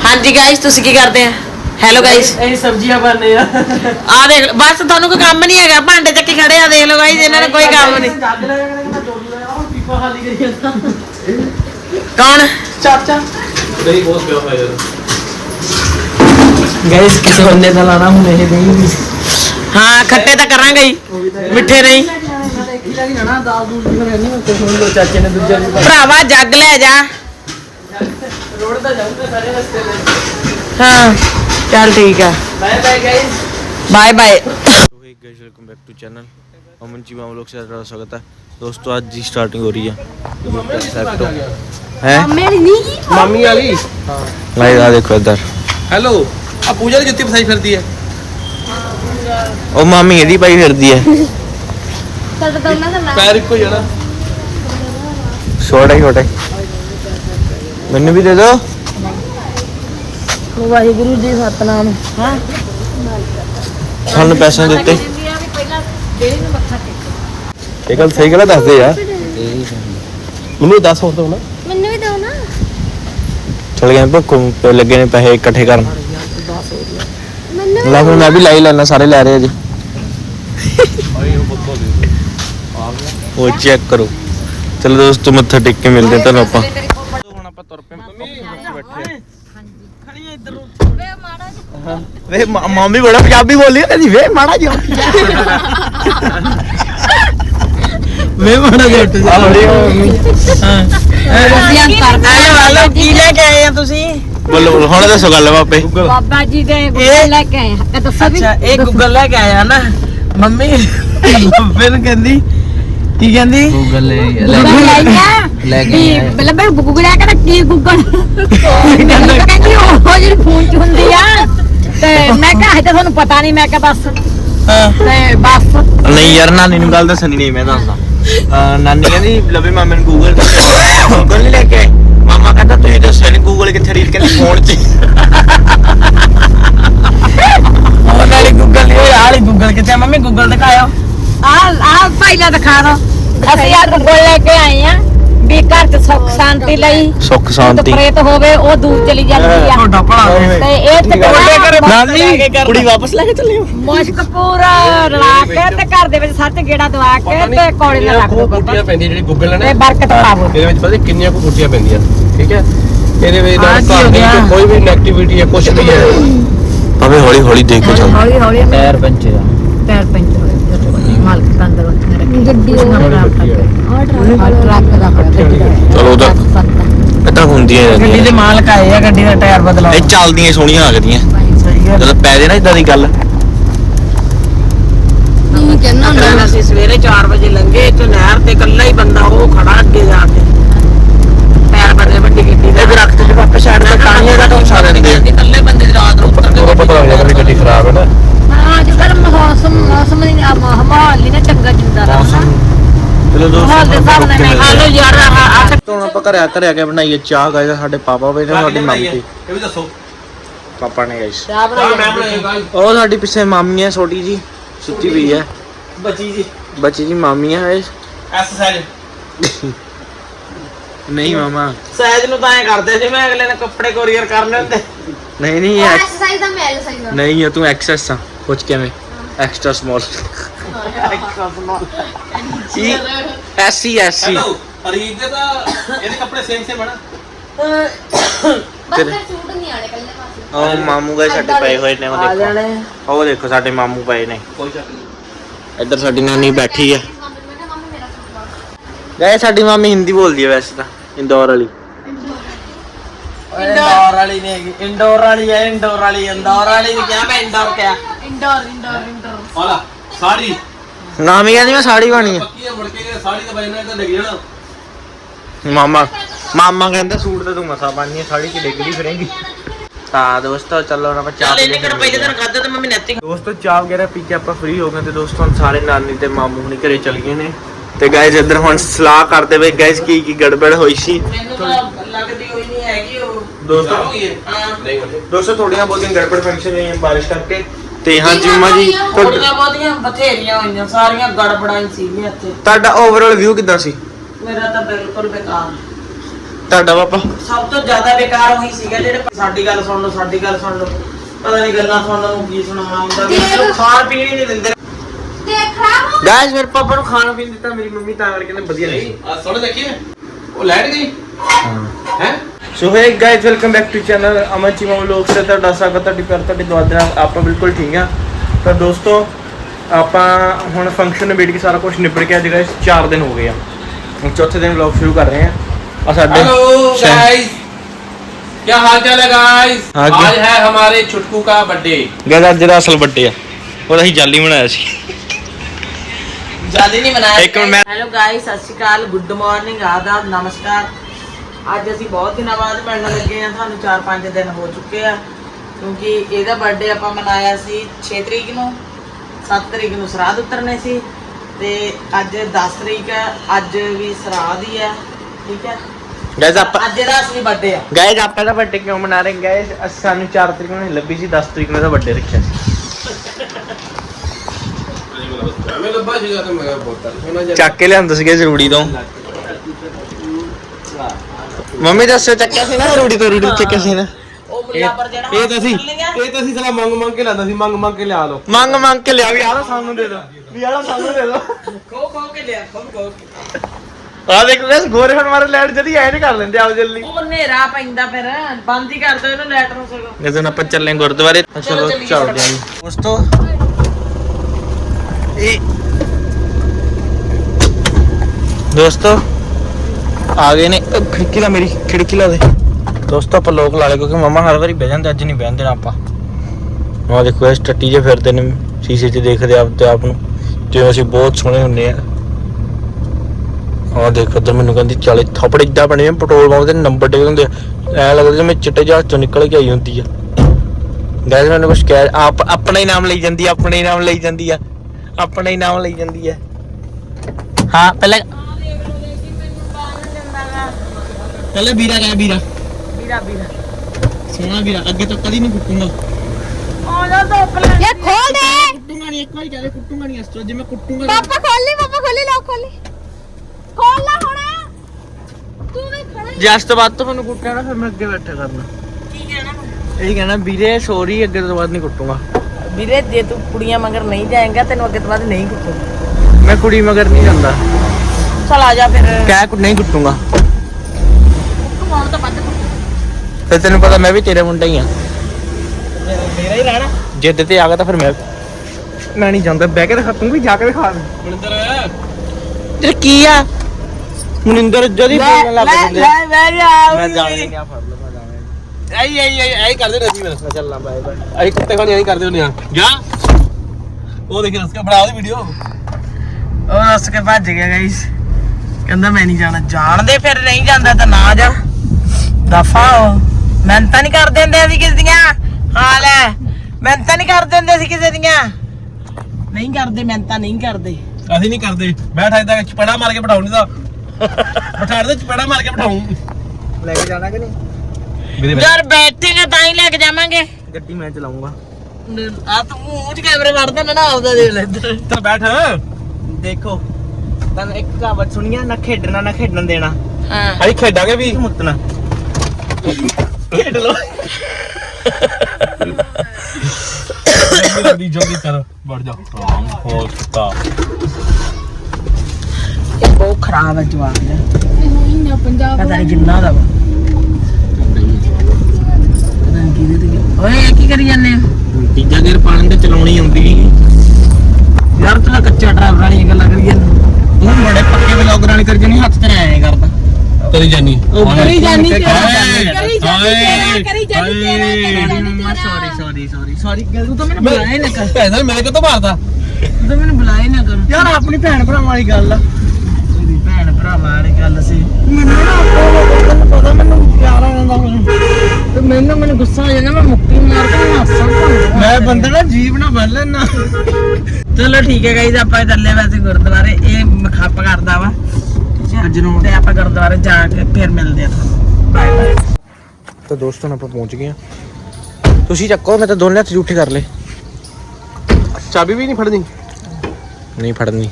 A: ਹਾਂਜੀ ਗਾਇਸ ਤੁਸੀਂ ਕੀ ਕਰਦੇ ਆ ਹੈਲੋ ਗਾਇਸ
B: ਇਹ ਸਬਜ਼ੀਆਂ ਬਣਨੇ ਆ
A: ਆ ਦੇਖ ਬਸ ਤੁਹਾਨੂੰ ਕੋਈ ਕੰਮ ਨਹੀਂ ਹੈਗਾ ਭਾਂਡੇ ਚੱਕੀ ਖੜੇ ਆ ਦੇਖ ਲਓ ਗਾਇਸ ਇਹਨਾਂ ਨੂੰ ਕੋਈ ਕੰਮ ਨਹੀਂ
B: ਜੱਗ ਲੈ ਕੇ ਮੈਂ ਜੋੜੂ ਲੈ ਆਹ ਪੀਪਾ ਖਾਲੀ ਕਰੀ ਜਾਂਦਾ
A: ਕੌਣ
B: ਚਾਚਾ
C: ਨਹੀਂ ਬਹੁਤ ਪਿਆ ਹੋਇਆ ਯਾਰ
B: ਗਾਇਸ ਕਿਸੇ ਬੰਦੇ ਦਾ ਲਾਣਾ ਹੁਣ ਇਹ ਨਹੀਂ
A: ਹਾਂ ਖੱਟੇ ਤਾਂ ਕਰਾਂਗੇ ਹੀ ਮਿੱਠੇ ਨਹੀਂ
B: ਕੀ ਲੱਗ ਜਾਣਾ ਦਾਲ ਦੂਲ ਦੀ ਮੈਂ ਨਹੀਂ ਕੁਝ ਹੁਣ ਲੋ ਚਾਚੇ ਨੇ ਦੂਜਾ ਵੀ
A: ਭਰਾਵਾ ਜੱਗ ਲੈ ਜਾ
B: ਰੋਡ ਤਾਂ ਜਾਊਂਗਾ ਸਾਰੇ ਰਸਤੇ ਤੇ
A: ਹਾਂ ਚੱਲ ਠੀਕ ਆ
B: bye bye guys
A: bye bye
E: तो hey guys welcome back to channel Aman ji हम लोग से आपका स्वागत है दोस्तों आज जी स्टार्टिंग हो रही है है
D: ਮੇਰੀ ਨਹੀਂ
C: ਮਾਮੀ ਆ ਗਈ
E: भाई आ देखो इधर
C: ਹੈਲੋ ਆ ਪੂਜਾ ਦੀ ਜੁੱਤੀ ਫਸਾਈ ਫਿਰਦੀ ਹੈ।
E: ਉਹ ਮਾਮੀ ਇਹਦੀ ਪਾਈ ਫਿਰਦੀ ਐ
D: ਸਾਡਾ ਤਾਂ
A: ਮੈਨੂੰ ਵੀ ਦੇ
E: ਦਿਓ ਸਾਨੂੰ ਪੈਸੇ ਦਿੱਤੇ
C: ਇਹ ਗੱਲ ਸਹੀ ਗੱਲ ਆ, ਮੈਨੂੰ ਦੱਸ ਹੋਰ ਦੋ ਨਾ।
D: ਮੈਨੂੰ ਵੀ ਦਿਓ ਨਾ।
E: ਚਲ ਗਏ ਭੁੱਖੋਂ ਲੱਗੇ ਨੇ ਪੈਸੇ ਇਕੱਠੇ
D: ਕਰਨ।
E: ਲੈ ਫਿਰ ਮੈਂ ਵੀ ਲੈ ਹੀ ਲੈਣਾ ਸਾਰੇ ਲੈ ਰਹੇ ਆ ਜੀ। ਉਹ ਚੈੱਕ ਕਰੋ। ਚਲੋ ਦੋਸਤੋ ਮੱਥਾ ਟੇਕ ਕੇ ਮਿਲਦੇ ਹਾਂ ਤੁਹਾਨੂੰ ਆਪਾਂ। ਹੁਣ ਆਪਾਂ ਤੁਰ ਪਏ ਬੈਠੇ ਵੇ ਮਾ- ਮਾਮੀ ਬੜਾ ਪੰਜਾਬੀ ਬੋਲੀ ਨਾ ਜੀ ਵੇ ਮਾੜਾ ਜਿਹਾ। ਵੇ ਮਾੜਾ ਜਿਹਾ ਉੱਠ ਜਾ।
A: ਵਾਲੋ ਕੀ ਲੈ ਕੇ ਆਏ ਆ ਤੁਸੀਂ?
E: ਬੋਲੋ ਬੋਲੋ ਹੁਣ ਦੱਸੋ ਗੱਲ ਬਾਪੇ
F: ਬਾਬਾ ਜੀ ਦੇ ਗੁਰੂ ਲੈ ਕੇ ਆਏ ਹਾਂ। ਇਹ ਦੱਸੋ ਵੀ।
A: ਅੱਛਾ ਇਹ ਗੂਗਲ ਲੈ ਕੇ ਆਇਆ ਨਾ। ਮੰਮੀ ਫਿਰ ਕਹਿੰਦੀ ਕੀ ਕਹਿੰਦੀ?
F: ਗੁੱਗਲ ਲੈ ਆਈਆਂ ਲੈ ਕੇ ਪਹਿਲਾਂ ਮੈਂ ਗੁੱਗਲ ਲੈ ਕੇ ਕੀ ਗੁੱਗਲ ਮੈਨੂੰ ਤਾਂ ਕਹਿੰਦੀ ਉਹ ਜਿਹੜੀ ਫੋਨ ਚ ਹੁੰਦੀ ਆ। ਤੇ ਮੈਂ ਕਿਹਾ ਹਜੇ ਤਾਂ ਤੁਹਾਨੂੰ ਪਤਾ ਨਹੀਂ ਮੈਂ ਕਿਹਾ ਬਸ। ਤੇ ਬਸ।
E: ਨਹੀਂ ਯਾਰ ਨਾਨੀ ਨੂੰ ਗੱਲ ਦੱਸਣੀ ਨਹੀਂ ਮੈਂ ਦੱਸਦਾ। ਅਹ ਨਾਨੀ ਕਹਿੰਦੀ ਲਵੇ ਮਾਮੇ ਨੂੰ ਗੂਗਲ ਗੂਗਲ ਨਹੀਂ ਲੈ ਕੇ ਆਏ। [COUGHS] ਮਾਮਾ ਕਹਿੰਦਾ ਤੁਸੀਂ ਦੱਸਿਆ ਨਹੀਂ ਗੂਗਲ ਕਿੱਥੇ ਰੀਲ ਕਹਿੰਦੀ ਫੋਨ 'ਚ
A: ਉਹ ਨਾਲੇ ਗੂਗਲ ਨਹੀਂ ਹੋਇਆ ਹਾਲੇ ਗੂਗਲ ਕਿੱਥੇ ਆ? ਮੰਮੀ ਗੂਗਲ ਦਿਖਾਇਓ।
F: ਆ ਆ ਪਹਿਲਾਂ ਦਿਖਾ ਦੋ। ਅਸੀਂ ਆ ਗੁੱਗਲ ਲੈ ਕੇ ਆਏ ਆ ਵੀ ਘਰ ਚ ਸੁੱਖ ਸ਼ਾਂਤੀ ਲਈ
E: ਸੁੱਖ
F: ਭੂਤ
E: ਸ਼ਾਂਤੀ।
F: ਪ੍ਰੇਤ ਹੋਵੇ ਉਹ ਦੂਰ ਚਲੀ ਜਾਂਦੀ ਆ।
A: ਤੁਹਾਡਾ ਭਲਾ ਹੋਵੇ
F: ਤੇ ਇਹ ਤੇ
E: ਨਾਨੀ ਕੁੜੀ ਵਾਪਸ ਲੈ ਕੇ ਚੱਲੇ ਹੋ?
F: ਮੁਸ਼ਕ ਪੂਰਾ ਰਲਾ ਕੇ ਤੇ ਘਰ ਦੇ ਵਿੱਚ ਸੱਚ ਗੇੜਾ ਦਵਾ ਕੇ ਤੇ ਕੋਲੇ ਨਾਲ ਰੱਖ ਦੋ
B: ਕੁੱਟੀਆਂ ਪੈਂਦੀਆਂ ਜਿਹੜੀ ਗੂਗਲ ਹੈ
F: ਤੇ
B: ਨਾ
F: ਬਰਕਤ ਪਾਵੋ
B: ਇਹਦੇ ਵਿੱਚ ਪਤਾ ਕਿੰਨੀਆਂ ਕੁ ਕੁੱਟੀਆਂ ਪੈਂਦੀਆਂ। ਠੀਕ ਹੈ? ਇਹਦੇ ਵਿੱਚ ਨਾਲ
A: ਕੀ
B: ਘਰ ਦੇ? ਵਿੱਚ ਕੋਈ ਵੀ ਨੈਗੇਟਿਵਿਟੀ ਹੈ ਕੁਝ ਵੀ ਹੈ।
E: ਭਾਵੇਂ ਹੌਲੀ ਹੌਲੀ ਦੇਖੋ ਚੱਲ।
F: ਹੌਲੀ ਹੌਲੀ ਟਾਇਰ ਪੰਚਰ ਟਾਇਰ ਪੰਚਰ ਮਾਲਕ ਤੰਦਰੁਸਤ ਰੱਖੇ ਗੱਡੀ ਟਰੱਕ ਦਾ
E: ਚਲੋ ਉਹਦਾ ਤਾਂ ਹੁੰਦੀਆਂ ਹੀ
A: ਗੱਡੀ ਦੇ ਮਾਲਕ ਆਏ ਆ ਗੱਡੀ ਦਾ ਟਾਇਰ ਬਦਲਾਓ।
E: ਇਹ ਚੱਲਦੀਆਂ ਸੋਹਣੀਆਂ ਲੱਗਦੀਆਂ। ਜਦੋਂ ਪੈ ਜੇ ਨਾ ਇਦਾਂ ਦੀ ਗੱਲ।
A: ਕੱਲ ਅਸੀਂ ਸਵੇਰੇ 4 ਵਜੇ ਲੰਘੇ ਤੇ ਨਹਿਰ ਤੇ ਇਕੱਲਾ ਹੀ ਬੰਦਾ ਉਹ ਖੜਾ ਅੱਗੇ ਜਾ ਕੇ। ਟਾਇਰ ਬਦਲੇ ਵੱਡੀ ਗੱਡੀ ਦਾ
E: ਦਰਖਤ ਦੇ ਪਾਪੇ ਸਾਈਡ ਤੇ ਟਾਣੀਆਂ ਦਾ ਢੋਸਾ ਦਿੰਦੇ ਆ
A: ਇਕੱਲੇ ਬੰਦੇ ਦੀ ਰਾਤ ਨੂੰ ਉੱਤਰ
B: ਪਤਾ ਲੱਗ ਜਾਂਦਾ ਵੀ ਗੱਡੀ ਖਰਾਬ ਹੈ ਨਾ।
F: ਹਾਂ ਅੱਜ ਕੱਲ ਮੌਸਮ ਮੌਸਮ ਦੀ ਮਾਹੌਲ ਨਹੀਂ ਨਾ ਚੰਗਾ ਜਿੰਦਾ ਰਹਿਣਾ
E: ਚਲੋ
F: ਮਾਹੌਲ ਦੇ ਹਿਸਾਬ ਨਾਲ ਮੈਂ
A: ਹਾਲੋ ਯਾਰ ਆਹ ਆਹ
E: ਹੁਣ ਆਪਾਂ ਘਰੇ ਘਰੇ ਆ ਕੇ ਬਣਾਈਏ ਚਾਹ ਗਾਇਸ ਸਾਡੇ ਪਾਪਾ ਵੇ ਨੇ ਸਾਡੀ ਮੰਮੀ।
B: ਇਹ ਵੀ ਦੱਸੋ।
E: ਪਾਪਾ ਨੇ ਗਾਇਸ
A: ਚਾਹ
B: ਹਾਂ ਮੈਂ ਬਣਾਏਗਾ
E: ਉਹ ਸਾਡੀ ਪਿੱਛੇ ਮਾਮੀ ਹੈ ਛੋਟੀ ਜੀ ਸੁੱਤੀ ਪਈ ਹੈ।
A: ਬਚੀ ਜੀ।
E: ਬੱਚੀ ਜੀ ਮਾਮੀ ਹੈ
B: ਐਕਸਰਸਾਈਜ਼
E: ਨਹੀਂ ਮਾਮਾ।
A: ਸਹਿਜ ਨੂੰ ਤਾਂ ਐ ਕਰਦੇ ਸੀ ਮੈਂ ਅਗਲੇ ਨੇ ਕੱਪੜੇ ਕੋਰੀਅਰ ਕਰਨੇ ਹੁੰਦੇ
E: ਨਹੀਂ ਨਹੀਂ ਇਹ
D: ਐਕਸਰਸਾਈਜ਼ ਦਾ ਮੈਲ ਸਾਈਜ਼
E: ਨਹੀਂ ਹੈ ਤੂੰ ਐਕਸੈਸ ਆ। ਪੁੱਛ ਕਿਵੇਂ? ਐਕਸਟਰਾ ਸਮਾਲ ਐਸੀ ਐਸੀ
B: ਅਰੀਦ ਦੇ ਤਾਂ ਇਹਦੇ ਕੱਪੜੇ ਸੇਮ ਸੇਮ ਹਨ
D: ਬਸ ਫਿਰ ਸੂਟ ਨਹੀਂ ਆਣੇ ਕੱਲੇ ਪਾਸੇ।
E: ਉਹ ਮਾਮੂ ਗਏ ਸਾਡੇ ਪਏ ਹੋਏ ਨੇ ਉਹ
A: ਆ
E: ਦੇਖੋ।
A: ਜਾਣੇ।
E: ਉਹ ਦੇਖੋ ਸਾਡੇ ਮਾਮੂ ਪਏ ਨੇ।
B: ਕੋਈ ਨਹੀਂ।
E: ਇੱਧਰ ਸਾਡੀ ਨਾਨੀ ਬੈਠੀ ਹੈ
D: ਮੈਂ ਕਿਹਾ ਮੰਮੀ ਮੇਰਾ ਸੂਟ ਪਾ
E: ਗਏ ਸਾਡੀ ਮਾਮੀ ਹਿੰਦੀ ਬੋਲਦੀ ਹੈ ਵੈਸੇ ਤਾਂ। ਇੰਦੌਰ ਵਾਲੀ।
A: ਇੰਡੋਰ ਵਾਲੀ ਨਹੀਂ ਹੈਗੀ। ਇੰਡੋਰ ਵਾਲੀ ਹੈ ਇੰਡੋਰ ਵਾਲੀ ਇੰਦੌਰ ਵਾਲੀ ਨਹੀਂ ਕਿਹਾ ਮੈਂ ਇੰਡੋਰ ਕਿਹਾ।
D: ਇੰਡੋਰ ਇੰਡੋਰ ਇੰਡੋਰ
B: ਵਾਲਾ ਸਾੜੀ।
E: ਨਾਮੀ ਕਹਿੰਦੀ ਮੈਂ ਸਾੜੀ ਪਾਣੀ ਹੈ
B: ਪੱਕੀ ਹੈ ਮੁੜ ਕੇ ਸਾੜੀ ਦਾ ਬਜਣਾ ਤਾਂ ਡਿੱਗ ਜਾਣਾ।
E: ਮਾਮਾ ਮਾਮਾ ਕਹਿੰਦਾ ਸੂਟ ਤਾਂ ਤੂੰ ਮਸਾ ਪਾਣੀ ਹੈ ਸਾੜੀ ਚ ਡਿੱਗਦੀ ਫਿਰੇਂਗੀ। ਤਾਂ ਦੋਸਤੋ ਚੱਲੋ ਹੁਣ ਆਪਾਂ ਚਾਹ ਪੀ
A: ਤੈਨੂੰ ਮੰਮੀ ਨੈਤੀ
E: ਦੋਸਤੋ ਚਾਹ ਵਗੈਰਾ ਪੀ ਕੇ ਆਪਾਂ ਫ੍ਰੀ ਹੋ ਗਏ ਤੇ ਦੋਸਤੋ ਸਾਰੇ ਨਾਨੀ ਤੇ ਮਾਮੂ ਹੁਣੀ ਘਰੇ ਚਲ ਗਏ ਨੇ। ਤੇ ਗਾਇਜ਼ ਇੱਧਰ ਹੁਣ ਸਲਾਹ ਕਰਦੇ ਵੇ ਗਾਇਜ਼ ਕੀ ਕੀ ਗੜਬੜ ਹੋਈ ਸੀ?
A: ਮੈਨੂੰ ਤਾਂ ਲੱਗਦੀ ਹੋਈ ਨਹੀਂ ਹੈਗੀ ਉਹ।
E: ਦੋਸਤੋ
A: ਹਾਂ।
B: ਨਹੀਂ
E: ਦੋਸਤੋ ਥੋੜੀਆਂ ਬਹੁਤੀਆਂ ਗੜਬੜ ਫੰਕਸ਼ਨ ਹੋਈਆਂ ਬਾਰਿਸ਼ ਕਰਕੇ। ਤੇ ਹਾਂ ਜਿੰਮਾ ਜੀ ਤੁਹਾਡਾ-
A: ਥੋੜੀਆਂ ਬਹੁਤੀਆਂ ਬਥੇਰੀਆਂ ਹੋਈਆਂ ਸਾਰੀਆਂ ਗੜਬੜਾਂ ਹੀ ਸੀਗੀਆਂ ਇੱਥੇ।
E: ਤੁਹਾਡਾ ਓਵਰਆਲ ਵਿਊ ਕਿਦਾਂ ਸੀ?
A: ਮੇਰਾ ਤਾਂ ਬਿਲਕੁਲ ਬੇਕਾਰ।
E: ਤੁਹਾਡਾ ਪਾਪਾ?
A: ਸਭ ਤੋਂ ਜ਼ਿਆਦਾ ਬੇਕਾਰ ਉਹੀ ਸੀਗਾ ਜਿਹੜੇ ਸਾਡੀ ਗੱਲ ਸੁਣ ਲਓ ਸਾਡੀ ਗੱਲ ਸੁਣ ਲਓ। ਪਤਾ ਨਹੀਂ ਗੱਲਾਂ ਸੁਣਨ ਨੂੰ ਕੀ ਸੁਣਾਉਣਾ ਹੁੰਦਾ ਵੀ ਮੈਨੂੰ ਖਾਣ ਪੀਣ ਹੀ ਨਹੀਂ ਦਿੰਦੇ
D: ਦੇਖ ਖਰਾਬ ਹੋ
E: ਗਾਇਜ਼ ਮੇਰੇ ਪਾਪਾ ਨੂੰ ਖਾਣਾ ਪੀਣ ਦਿੱਤਾ ਮੇਰੀ ਮੰਮੀ ਤਾਂ ਕਰਕੇ ਕਹਿੰਦੇ ਵਧੀਆ ਨਹੀਂ
B: ਨਹੀਂ ਆ ਸੁਣ ਦੇਖੀਏ ਉਹ ਲੈਟ ਗਈ ਹੈ
E: so hey guys welcome back to channel Aman Cheema vlog ਸੇ ਤੁਹਾਡਾ ਸਵਾਗਤ ਤੁਹਾਡੀ ਪਿਆਰ ਤੁਹਾਡੀ ਦੁਆ ਦੇ ਨਾਲ ਆਪਾਂ ਬਿਲਕੁਲ ਠੀਕ ਆ ਤਾਂ ਦੋਸਤੋ ਆਪਾਂ ਹੁਣ ਫੰਕਸ਼ਨ ਨਿਬੜ ਕੇ ਸਾਰਾ ਕੁਝ ਨਿਬੜ ਕੇ ਅੱਜ ਗਾਇਜ਼ 4 ਦਿਨ ਹੋ ਗਏ ਆ ਹੁਣ ਚੌਥੇ ਦਿਨ ਵਲੌਗ ਸ਼ੁਰੂ ਕਰ ਰਹੇ ਆ ਆ ਸਾਡੇ
B: हेलो
E: शहर-
B: गाइस क्या हाल चाल है गाइस
E: हाँ, क्या-
B: आज है हमारे छुटकू का बर्थडे
E: ਗਾਇਜ਼ ਅੱਜ ਦਾ ਅਸਲ ਵੱਡੇ ਆ ਉਹਦਾ ਅਸੀਂ ਜਾਲੀ ਬਣਾਇਆ ਸੀ
A: ਜ਼ਿਆਦਾ ਨਹੀਂ ਮਨਾਇਆ
E: ਇੱਕ ਮਿੰਟ ਮੈਂ-
A: ਹੈਲੋ ਗਾਇਸ ਸਤਿ ਸ਼੍ਰੀ ਅਕਾਲ ਗੁੱਡ ਮਾਰਨਿੰਗ ਆਦਾਬ ਨਮਸਕਾਰ। ਅੱਜ ਅਸੀਂ ਬਹੁਤ ਦਿਨਾਂ ਬਾਅਦ ਮਿਲਣ ਲੱਗੇ ਆ ਤੁਹਾਨੂੰ 4-5 ਦਿਨ ਹੋ ਚੁੱਕੇ ਆ ਕਿਉਂਕਿ ਇਹਦਾ ਬਰਥਡੇ ਆਪਾਂ ਮਨਾਇਆ ਸੀ 6 ਤਰੀਕ ਨੂੰ 7 ਤਰੀਕ ਨੂੰ ਸਰਾਧ ਉਤਰਨੇ ਸੀ ਤੇ ਅੱਜ 10 ਤਰੀਕ ਹੈ ਅੱਜ ਵੀ ਸਰਾਧ ਹੀ ਹੈ ਠੀਕ ਹੈ
E: ਗਾਇਜ਼ ਆਪਾਂ
A: ਅੱਜ ਇਹਦਾ ਅਸਲੀ ਬਰਥਡੇ ਆ।
E: ਗਾਇਜ਼ ਆਪਾਂ ਦਾ ਵੱਡੇ ਕਿਉਂ ਮਨਾ ਰਹੇ? ਗਾਇਜ਼ ਸਾਨੂੰ 4 ਤਰੀਕ ਨੂੰ ਲੱਭੀ ਸੀ 10 ਤਰੀਕ ਨੂੰ ਇਹਦਾ ਵੱਡੇ ਰੱਖਿਆ ਸੀ। ਚੱਕ ਕੇ ਲਿਆਂਦਾ ਸੀਗਾ ਜ਼ਰੂਰੀ ਤੋਂ। ਮੰਮੀ ਦੱਸੋ ਚੱਕਿਆ ਸੀ ਨਾ ਰੂੜੀ ਤੋਂ ਰੂੜੀ ਚੱਕਿਆ ਸੀ ਨਾ।
C: ਇਹ ਤਾਂ ਸੀ ਇਹ ਤਾਂ ਸੀ ਸਲਾ ਮੰਗ ਮੰਗ ਕੇ ਲਾਂਦਾ ਸੀ ਮੰਗ ਮੰਗ ਕੇ ਲਿਆ ਲੋ
E: ਮੰਗ ਮੰਗ ਕੇ ਲਿਆ। ਵੀ ਆਹ ਸਾਨੂੰ ਦੇ ਦੋ ਵੀ ਆਹ ਸਾਨੂੰ ਦੇ ਦੋ
B: ਖੋ ਖੋ ਕੇ ਲਿਆ ਖੋ ਖੋ
E: ਆ ਦੇਖੋ ਗਾਇਸ ਗੋਰੇ ਹੁਣ ਮਾਰੇ ਲੈਟ ਜਦੀ ਐ ਨਹੀਂ ਕਰ ਲੈਂਦੇ ਆਓ ਜਲਦੀ
A: ਉਹ ਹਨੇਰਾ ਪੈਂਦਾ ਫਿਰ ਬੰਦ ਹੀ ਕਰ ਦੋ ਇਹਨੂੰ ਲੈਟ ਨੂੰ ਸਗੋ।
E: ਜਦੋਂ ਆਪਾਂ ਚੱਲੇ ਗੁਰਦੁਆਰੇ ਚਲੋ ਚੱਲਦੇ ਆਂ ਦੋਸਤੋ ਇਹ ਦੋਸਤੋ, ਆ ਗਏ ਨੇ, ਅਹ ਖਿੜਕੀ ਲਾ ਮੇਰੀ, ਖਿੜਕੀ ਲਾ ਦੇ। ਦੋਸਤੋ, ਆਪਾਂ ਲੋਕ ਲਾ ਲਏ ਕਿਉਂਕਿ ਮਮਾ ਹਰ ਵਾਰੀ ਬਹਿ ਜਾਂਦੇ, ਅੱਜ ਨਹੀਂ ਬਹਿਣ ਦੇਣਾ ਆਪਾਂ। ਆ ਦੇਖੋ ਇਸ ਟੱਟੀ ਜੇ ਫਿਰਦੇ ਨੇ, ਸ਼ੀਸ਼ੇ 'ਚ ਦੇਖਦੇ ਆਪ ਤੇ ਆਪ ਨੂੰ, ਜਿਵੇਂ ਅਸੀਂ ਬਹੁਤ ਸੋਹਣੇ ਹੁੰਨੇ ਆ। ਆ ਦੇਖ ਉਧਰ ਮੈਨੂੰ ਕਹਿੰਦੀ, ਚੱਲ ਥੱਪੜ ਇਦਾਂ ਬਣੇ ਪੈਟਰੋਲ ਪੰਪ ਦੇ ਨੰਬਰ ਟਿਕ ਹੁੰਦੇ ਆ। ਐ ਲੱਗਦਾ ਜਿਵੇਂ ਚਿੱਟੇ ਜਹਾਜ਼ ਚੋਂ ਨਿਕਲ ਕੇ ਆਈ ਹੁੰਦੀ ਆ। ਗਾਇਸ ਮੈਨੂੰ ਕੁਝ ਕਹਿ ਆਪ ਆਪਣਾ ਹੀ ਨਾਮ ਲਈ ਜਾਂਦੀ ਆ, ਆਪਣਾ ਹੀ ਨਾਮ ਲਈ ਜਾਂਦੀ ਆ। ਆਪਣਾ ਹੀ ਨਾਮ ਲਈ ਜਾਂਦੀ ਆ ਹਾਂ ਪਹਿਲੇ ਪਹਿਲੇ ਵੀਰਾ ਕਹਿ ਵੀਰਾ।
A: ਵੀਰਾ ਵੀਰਾ।
E: ਸੋਹਣਾ ਵੀਰਾ ਅੱਗੇ ਤੋਂ ਕਦੀ ਨਹੀਂ ਕੁੱਟੂੰਗਾ।
A: ਆ ਜਾ ਧੁੱਪ ਲੈ
F: ਇਹ ਖੋਲ ਦੇ।
E: ਕੁੱਟੂੰਗਾ ਨਹੀਂ ਇੱਕ ਵਾਰੀ ਕਹਿ ਦੇ ਕੁੱਟੂੰਗਾ ਨਹੀਂ ਇਸ ਤੋਂ ਜੇ ਮੈਂ ਕੁੱਟੂੰਗਾ
F: ਪਾਪਾ ਖੋਲੀ ਪਾਪਾ ਖੋਲੀ ਲਓ ਖੋਲੀ ਖੋਲ ਲਾ ਹੁਣ। ਤੂੰ ਵੀ ਖੜਾ
E: ਜੇ ਅੱਜ ਤੋਂ ਬਾਅਦ ਤੋਂ ਮੈਨੂੰ ਕੁੱਟਿਆ ਨਾ ਫਿਰ ਮੈਂ ਅੱਗੇ ਬੈਠਾ ਕਰਨਾ।
A: ਕੀ ਕਹਿਣਾ
E: ਇਹੀ ਕਹਿਣਾ ਵੀਰੇ ਸੌਰੀ ਅੱਗੇ ਤੋਂ ਬਾਅਦ ਨਹੀਂ ਕੁੱਟੂੰਗਾ।
A: ਵੀਰੇ ਜੇ ਤੂੰ ਕੁੜੀਆਂ ਮਗਰ ਨਹੀਂ ਜਾਏਗਾ ਤੈਨੂੰ ਅੱਗੇ ਤੋਂ ਬਾਅਦ ਨਹੀਂ ਕੁੱਟੂ
E: ਮੈਂ ਕੁੜੀ ਮਗਰ ਨਹੀਂ ਜਾਂਦਾ।
A: ਚਲ ਆ ਜਾ ਫਿਰ।
E: ਕਹਿ ਕੁ ਨਹੀਂ ਕੁੱਟੂੰਗਾ।
A: ਕਮਾਉਣ ਤੋਂ ਵੱਧ
E: ਫਿਰ ਤੈਨੂੰ ਪਤਾ ਮੈਂ ਵੀ ਤੇਰੇ ਮੁੰਡਾ ਹੀ ਆ।
A: ਮੇਰਾ ਹੀ ਰਹਿਣਾ।
E: ਜਿੱਦ ਤੇ ਆ ਗਿਆ ਤਾਂ ਫਿਰ ਮੈਂ ਮੈਂ ਨਹੀਂ ਜਾਂਦਾ। ਬਹਿ ਕੇ ਦਿਖਾ ਤੂੰ ਵੀ ਜਾ ਕੇ ਦਿਖਾ।
C: ਮਨਿੰਦਰ।
E: ਤੇ ਕੀ ਆ? ਮਨਿੰਦਰ ਜਦੀ ਬੋਲਣ ਲੱਗ ਜਾਂਦੇ
A: ਲੈ ਲੈ ਜਾ
E: ਮੈਂ ਜਾਣੇ ਨਹੀਂ ਆ ਫੜ ਲਵਾਂ।
C: ਆਈ ਆਈ ਆਈ ਆਈ ਕਰਦੇ ਨੇ ਅਸੀਂ ਫਿਰ
E: ਮੈਂ ਚੱਲਣਾ ਬਾਏ ਬਾਏ
C: ਆਈ ਕੁੱਤੇ ਖਾਣੀ ਆਈ ਕਰਦੇ ਹੁੰਦੇ ਆ ਜਾ। ਉਹ ਦੇਖੀ ਰਸਕਾ ਬਣਾ ਉਹਦੀ ਵੀਡੀਓ
A: ਉਹ ਕੇ ਭੱਜ ਗਿਆ ਗਾਈਸ ਕਹਿੰਦਾ ਮੈਂ ਨਹੀਂ ਜਾਣਾ। ਜਾਣਦੇ ਫਿਰ ਨਹੀਂ ਜਾਂਦਾ ਤਾਂ ਨਾ ਜਾ। ਦਫਾ ਹੋ। ਮਿਹਨਤਾਂ ਨਹੀਂ ਕਰ ਦਿੰਦੇ ਅਸੀਂ ਕਿਸੇ ਦੀਆਂ। ਹਾਂ। ਲੈ ਮਿਹਨਤਾਂ ਨਹੀਂ ਕਰ ਦਿੰਦੇ ਅਸੀਂ ਕਿਸੇ ਦੀਆਂ। ਨਹੀਂ ਕਰਦੇ ਮਿਹਨਤਾਂ ਨਹੀਂ ਕਰਦੇ।
C: ਅਸੀਂ ਨਹੀਂ ਕਰਦੇ। ਬੈਠ ਆਇਦਾ ਚਪੜਾ ਮਾਰ ਕੇ ਬਿਠਾਉ ਨਹੀਂ ਤਾਂ ਬਿਠਾ ਦੇ ਚਪੜਾ ਮਾਰ ਕੇ ਬਿਠਾਉ
E: ਲੈ ਕੇ ਜਾਣਾ ਕਿ ਨਹੀਂ?
C: ਮੇਰੇ
A: ਯਾਰ ਬੈਠੇਗਾ ਤਾਂ ਹੀ ਲੈ ਕੇ ਜਾਵਾਂਗੇ।
E: ਗੱਡੀ ਮੈਂ ਚਲਾਉਂਗਾ।
A: ਆ ਤੂੰ ਮੂੰਹ 'ਚ ਕੈਮਰੇ ਵੜਦਾ ਨਾ ਨਾ ਆਪਦਾ ਦੇ ਲੈ ਇੱਧਰ।
C: ਤਾਂ ਬੈਠ।
E: ਦੇਖੋ ਤਾਂ ਇੱਕ ਕਹਾਵਤ ਸੁਣੀਆ ਨਾ ਖੇਡਣਾ ਨਾ ਖੇਡਣ ਦੇਣਾ।
A: ਹਾਂ।
C: ਅਸੀਂ ਖੇਡਾਂਗੇ ਵੀ।
E: ਮੁੱਤਣਾ? ਖੇਡ ਲੋ
C: ਜਲਦੀ ਜਲਦੀ ਕਰ। ਵੜ ਜਾ। ਹੋਰ ਕੁੱਤਾ
A: ਇਹ ਬਹੁਤ ਖਰਾਬ ਹੈ ਜਵਾਬ ਨੇ
F: ਨਾ ਪੰਜਾਬ
A: ਪਤਾ ਨਹੀਂ ਕਿੰਨਾ ਦਾ ਵਾ ਪਤਾ ਨੀ ਕਿਹਦੇ ਤੇ ਗਿਆ। ਓਏ ਇਹ ਕੀ ਕਰੀ ਜਾਂਦੇ ਆ
E: ਤੀਜਾ ਗੇਰ ਪਾਣ ਤੇ ਚਲਾਉਣੀ ਆਉਂਦੀ
A: ਯਾਰ ਤੂੰ ਤਾਂ ਕੱਚਾ ਡਰਾਈਵਰ ਵਾਲੀਆਂ ਗੱਲਾਂ ਕਰੀ ਜਾਂਦਾ
E: ਤੂੰ ਬੜੇ ਪੱਕੇ ਵਲੌਗਰ ਵਾਲੀ ਕਰ ਜਣੀ ਹੱਥ ਤੇ ਐਂ ਕਰਦਾ
C: ਕਰੀ ਜਾਨੀ।
F: ਕਰੀ ਜਾਨੀ ਤੇਰਾ ਕਰੀ ਜਾਨੀ
C: ਹਾਏ,
F: ਤੇਰਾ ਕਰੀ ਜਾਨੀ ਤੇਰਾ ਕਰੀ ਜਾਨੀ ਤੇਰਾ।
E: ਸੌਰੀ ਸੌਰੀ ਸੌਰੀ ਸੌਰੀ
A: ਤੂੰ ਤਾਂ ਮੈਨੂੰ ਬੁਲਾਇਆ ਨਾ ਕਰ।
C: ਭੈਣ ਮੇਰੇ ਕਿਤੋਂ ਮਾਰਦਾ?
A: ਤੂੰ ਤਾਂ ਮੈਨੂੰ ਬੁਲਾਇਆ ਨਾ ਕਰ।
E: ਯਾਰ ਆਪਣੀ ਭੈਣ ਭਰਾਵਾਂ ਵਾਲੀ ਗੱਲ ਆ।
A: ਭੈਣ ਭਰਾਵਾਂ ਵਾਲੀ ਗੱਲ ਸੀ।
E: ਮੈਨੂੰ ਨਾ ਆਪੋ ਤੈਨੂੰ ਪਤਾ ਮੈਨੂੰ ਪਿਆਰ ਆ ਜਾਂਦਾ ਹੁਣ
A: ਤੇ ਮੈਨੂੰ ਮੈਨੂੰ ਗੁੱਸਾ ਆ ਜਾਂਦਾ ਮੈਂ ਮੁੱਕੀ ਮਾਰ ਕੇ ਮੈਂ ਹੱਸਾਂ ਭੰਗ
E: ਮੈਂ ਬੰਦੇ ਦਾ ਜੀਵ ਨਾ ਬੰਨ ਲੈਣਾ
A: ਚਲੋ ਠੀਕ ਹੈ ਗਾਈਜ਼ ਆਪਾਂ ਚੱਲੇ ਵੈਸੇ ਗੁਰਦੁਆਰੇ ਇਹ ਮਖਾਪ ਕਰਦਾ ਵਾ। ਅੱਜ ਨੂੰ ਤੇ ਆਪਾਂ ਗੁਰਦੁਆਰੇ ਜਾ ਕੇ ਫਿਰ ਮਿਲਦੇ ਆ ਤੁਹਾਨੂੰ। ਬਾਏ ਬਾਏ
E: ਤਾਂ ਦੋਸਤੋ ਆਪਾਂ ਪਹੁੰਚ ਗਏ ਆ ਤੁਸੀਂ ਚੱਕੋ ਮੈਂ ਤਾਂ ਦੋਨੇ ਹੱਥ ਜੂਠੇ ਕਰ ਲਏ।
C: ਚਾਬੀ ਵੀ ਨਹੀਂ ਫੜਨੀ।
E: ਨਹੀਂ ਫੜਨੀ।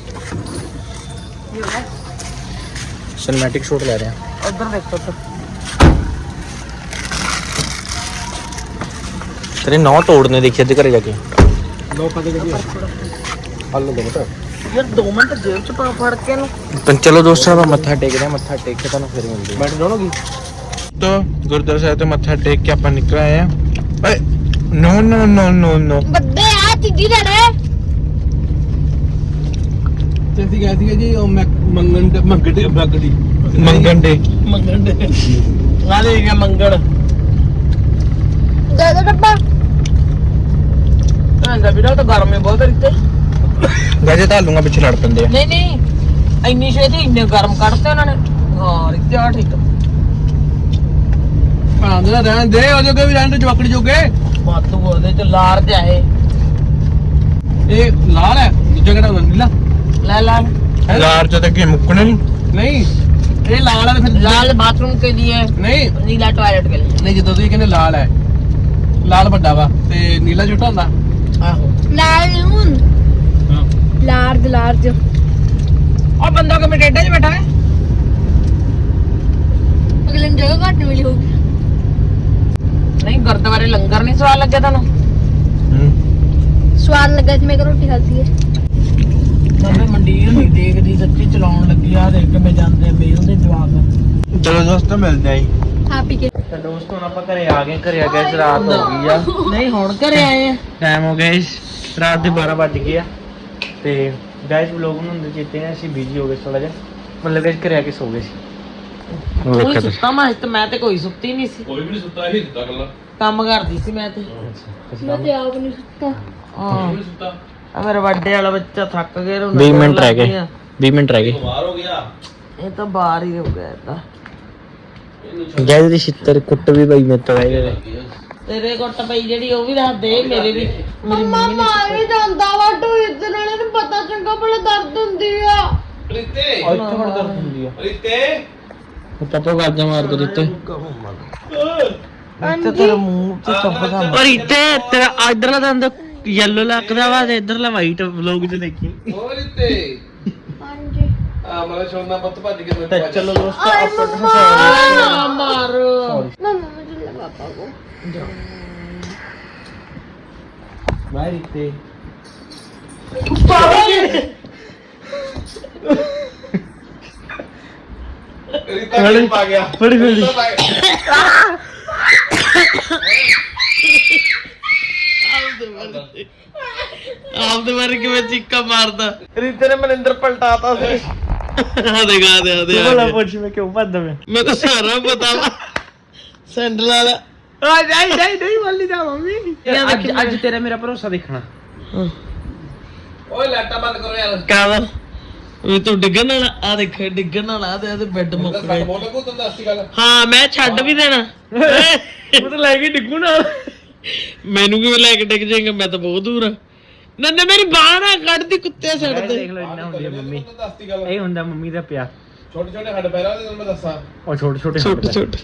E: ਸਿਨੇਮੈਟਿਕ ਸ਼ੂਟ ਲੈ ਰਹੇ ਆ
A: ਉਧਰ ਦੇਖੋ ਉੱਧਰ।
E: ਤੇਰੇ ਨੌ ਤੋੜਨੇ ਦੇਖੀ ਅੱਜ ਘਰੇ ਜਾ ਕੇ। ਨੌ ਕਦੇ ਕਦੇ ਹੱਲ ਦੇ ਮਤ
A: ਯਾਰ 2 ਮਿੰਟ ਜੇਬ ਚ ਪਾ ਫੜ ਕੇ ਇਹਨੂੰ।
E: ਤਾਂ ਚਲੋ ਦੋਸਤੋ ਆਪਾਂ ਮੱਥਾ ਟੇਕਦੇ ਆ ਮੱਥਾ ਟੇਕ ਕੇ ਤੁਹਾਨੂੰ ਫਿਰ ਮਿਲਦੇ ਬੈਠ ਜਾਣੋਗੀ ਤਾਂ ਗੁਰਦੁਆਰਾ ਸਾਹਿਬ ਤੋਂ ਮੱਥਾ ਟੇਕ ਕੇ ਆਪਾਂ ਨਿਕਲ ਆਏ ਆ ਓਏ ਨੋ ਨੋ ਨੋ ਨੋ ਨੋ।
F: ਬੱਬੇ ਆ ਚੀਦੀ ਰੜੇ
C: ਤੇ ਅਸੀਂ ਗਏ ਸੀਗੇ ਜੀ ਉਹ ਮੰਗਣ ਤੇ ਮੰਗੜੀ ਮੰਗੜੀ
E: ਮੰਗਣ ਦੇ।
A: ਮੰਗਣ ਦੇ। ਨਾਲੇ ਇਹ ਮੰਗਣ।
F: ਦੇ ਦੇ ਡੱਬਾ।
A: ਆਂਦਾ ਵੀਰਾ ਤਾਂ ਗਰਮੇ ਬਹੁਤ ਰਿੱਤੇ
E: ਗਾਜੇ ਤਾਂ ਲੂੰਗਾ ਪਿੱਛੇ ਲੜ ਪੈਂਦੇ ਆ।
A: ਨਹੀਂ ਨਹੀਂ। ਇੰਨੀ ਛੇਤੀ ਇੰਨੇ ਗਰਮ ਕੱਢਤੇ ਉਹਨਾਂ ਨੇ। ਹਾਂ ਰਿੱਤੇ ਆ ਠੀਕ।
C: ਹਾਂ ਦੇ ਰਹਿਣ ਦੇ ਉਹ ਜੋਗੇ ਵੀ ਰਹਿਣ ਦੇ ਜਵਾਕੜੀ ਜੋਗੇ।
A: ਬਾਤੂ ਉਹਦੇ ਚ ਲਾਰ ਜਾਏ।
C: ਇਹ ਲਾਲ ਹੈ ਦੂਜਾ ਕਿਹੜਾ ਹੁੰਦਾ ਨੀਲਾ?
A: ਲੈ ਲਾ
E: ਲਾਰ ਚ ਤਾਂ ਕੀ ਮੁੱਕਣਾ ਨਹੀਂ
C: ਨਹੀਂ ਇਹ ਲਾਲ ਹੈ ਤੇ ਫਿਰ
A: लाल बाथरूम के लिए
C: ਨਹੀਂ
A: नीला टॉयलेट के लिए
C: ਨਹੀਂ ਜਦੋਂ ਤੁਸੀਂ ਕਹਿੰਦੇ ਲਾਲ ਹੈ ਲਾਲ ਵੱਡਾ ਵਾ ਤੇ ਨੀਲਾ ਛੋਟਾ ਹੁੰਦਾ
A: आहो
F: ਲਾਲ ਨੂਨ
C: ਹਾਂ
F: ਲਾਰਜ ਲਾਰਜ
A: और बंदों के में टेढ़ा ज बैठा है
F: ਅਗਲੇ ਨੂੰ ਜਗ੍ਹਾ ਘੱਟ ਮਿਲੀ ਹੋਊਗੀ
A: नहीं गुरुद्वारे
E: ਬਾਰੇ ਲੰਗਰ ਨਹੀਂ ਸਵਾਦ ਲੱਗਿਆ ਤੁਹਾਨੂੰ
D: ਸਵਾਦ ਲੱਗਾ ਜਿਵੇਂ ਕਿ ਰੋਟੀ ਖਾਧੀ ਹੈ
E: ਮੈਂ ਮੰਡੀ ਨਹੀਂ ਦੇਖਦੀ ਸੱਚੀ ਚਲਾਉਣ ਲੱਗੀ ਆ ਦੇਖ ਕੇ ਮੈਂ ਜਾਂਦੇ ਬੇ ਉਹਦੇ ਜਵਾਬ
A: ਚਲੋ ਦੋਸਤੋ ਮਿਲਦੇ ਆਂ
D: ਖਾ ਪੀ ਕੇ
A: ਤਾਂ ਦੋਸਤੋ ਹੁਣ ਆਪਾਂ ਘਰੇ ਆ ਗਏ ਘਰੇ ਆ ਗਏ ਰਾਤ ਹੋ ਗਈ ਆ।
E: ਨਹੀਂ ਹੁਣ ਘਰੇ ਆਏ ਆ।
A: ਟਾਈਮ ਹੋ ਗਿਆ ਇਸ ਰਾਤ ਦੇ 12 ਵੱਜ ਗਏ ਆ। ਤੇ ਗਾਇਸ ਵਲੋਗ ਨੂੰ ਹੁੰਦੇ ਚੇਤੇ ਨੇ ਅਸੀਂ ਬਿਜ਼ੀ ਹੋ ਗਏ ਥੋੜਾ ਜਿਹਾ। ਮਤਲਬ ਕਿ ਘਰੇ ਆ ਕੇ ਸੋ ਗਏ ਸੀ।
E: ਕੋਈ ਸੁੱਤਾ ਮੈਂ ਤੇ ਮੈਂ ਤੇ ਕੋਈ ਸੁੱਤੀ ਨਹੀਂ ਸੀ।
C: ਕੋਈ ਵੀ ਨਹੀਂ ਸੁੱਤਾ ਹੀ ਸੁੱਤਾ ਕੱਲਾ
E: ਕੰਮ ਕਰਦੀ ਸੀ ਮੈਂ ਤੇ।
D: ਮੈਂ ਤੇ ਆਪ ਨਹੀਂ ਸੁੱਤਾ।
E: ਹਾਂ।
C: ਨਹੀਂ ਸੁੱਤਾ।
E: ਆ ਮੇਰਾ ਵੱਡੇ ਵਾਲਾ ਬੱਚਾ ਥੱਕ ਗਿਆ ਰੋਣ
A: 20 ਮਿੰਟ ਰਹਿ ਗਏ। 20 ਮਿੰਟ ਰਹਿ ਗਏ।
C: ਬਿਮਾਰ ਹੋ ਗਿਆ।
E: ਇਹ ਤਾਂ ਬਾਹਰ ਹੀ ਹੋ ਗਿਆ ਇਹ ਤਾਂ।
A: ਗਾਇਸ ਦੀ ਛਿੱਤਰ ਕੁੱਟ ਵੀ ਪਈ ਮੇਰੇ ਤੋਂ। ਗਏ
E: ਤੇਰੇ ਗੁੱਟ ਪਈ ਜਿਹੜੀ ਉਹ ਵੀ ਦੱਸ ਦੇ ਮੇਰੇ ਵੀ ਮੇਰੀ ਮੰਮੀ ਨੇ
D: ਮਾਰ ਵੀ ਜਾਂਦਾ ਵਾ ਟੂ ਇਦਾਂ ਨਾਲੇ ਨੂੰ ਪਤਾ ਚੰਗਾ ਭਲਾ ਦਰਦ ਹੁੰਦੀ ਆ।
C: ਰਿੱਤੇ
A: ਇੱਥੇ ਹੁਣ ਦਰਦ ਹੁੰਦੀ ਆ?
C: ਰਿੱਤੇ
A: ਪਾਪਾ ਗਾਜਾ ਮਾਰ ਦੇ ਦਿੱਤੇ।
E: ਤੇ ਤੇਰੇ ਮੂੰਹ ਤੇ ਚੁੱਪ ਦਾ
A: ਔਰ ਇੱਥੇ ਤੇਰਾ ਇਧਰਲਾ ਦੰਦ ਯੈਲੋ ਲੱਗਦਾ ਵਾ ਤੇ ਇਧਰਲਾ ਵਾਈਟ ਵਲੋਗ ਚ ਦੇਖੀ।
C: ਉਹ ਰਿੱਤੇ
D: ਹਾਂਜੀ।
C: ਆ ਮਲਾ ਸ਼ੋਨਾ ਪੁੱਤ ਭੱਜ ਕੇ
A: ਤੇ ਚਲੋ ਦੋਸਤੋ ਆਪਾਂ
E: ਮਾਰ।
D: ਮਮਾ ਮੁਝੇ ਲਗਾ ਕੋ
A: ਬਾਹਰ ਇੱਥੇ।
C: ਰਿੱਤਾ ਕਿੱਥੇ ਪਾ ਗਿਆ?
A: ਫੜੀ ਫੜੀ।
C: ਰਿੱਤਾ ਪਾ ਗਿਆ।
A: ਆਪ ਦੇ ਬਾਰੇ ਕਿਵੇਂ ਚੀਕਾ ਮਾਰਦਾ? ਰੀਤੇ ਨੇ ਮਨਿੰਦਰ ਪਲਟਾਤਾ ਸੀ। ਆ ਦੇ ਗਾ ਦੇ ਆ ਦੇ ਬੋਲਾ ਪੁੱਛ ਮੈਂ ਕਿਉਂ ਭੱਜਦਾ ਮੈਂ। ਮੈਂ ਤਾਂ ਸਾਰਾ ਪਤਾ ਵਾ। ਸੈਂਡਲ ਵਾਲਾ। ਆ ਜਾਈ ਜਾਈ ਨਹੀਂ ਬੋਲੀ ਜਾ ਮੰਮੀ ਅੱਜ ਅੱਜ ਤੇਰਾ ਮੇਰਾ ਭਰੋਸਾ ਦੇਖਣਾ।
C: ਓਏ ਲਾਟਾ ਬੰਦ ਕਰੋ ਯਾਰ।
A: ਕਾਦਾ ਉਹ ਤੂੰ ਡਿੱਗਣ ਵਾਲਾ ਆ ਦੇਖ ਡਿੱਗਣ ਵਾਲਾ ਆ ਤੇ ਆ ਬੈੱਡ ਮੁੱਕ
C: ਗੱਲ।
A: ਹਾਂ ਮੈਂ ਛੱਡ ਵੀ ਦੇਣਾ। ਉਹ ਤਾਂ ਲੈ ਕੇ ਡਿੱਗੂ ਨਾਲ। ਮੈਨੂੰ ਕਿਵੇਂ ਲੈ ਕੇ ਡਿੱਗ ਜਾਏਗਾ? ਮੈਂ ਤਾਂ ਬਹੁਤ ਦੂਰ ਆ। ਨੰਨੇ ਮੇਰੀ ਬਾਹ ਨਾ ਕੱਢਦੀ ਕੁੱਤੇ ਛੱਡ ਦੇ ਦੇਖ ਲਓ ਇੰਨਾ ਹੁੰਦੀ ਆ ਮੰਮੀ।
C: ਤੈਨੂੰ ਦੱਸਤੀ ਗੱਲ।
A: ਇਹ ਹੁੰਦਾ ਮੰਮੀ ਦਾ ਪਿਆਰ
C: ਛੋਟੇ ਛੋਟੇ ਹੱਡ ਪੈਰਾਂ ਦੇ ਮੈਂ ਦੱਸਾਂ।
A: ਉਹ ਛੋਟੇ ਛੋਟੇ ਛੋਟੇ ਛੋਟੇ।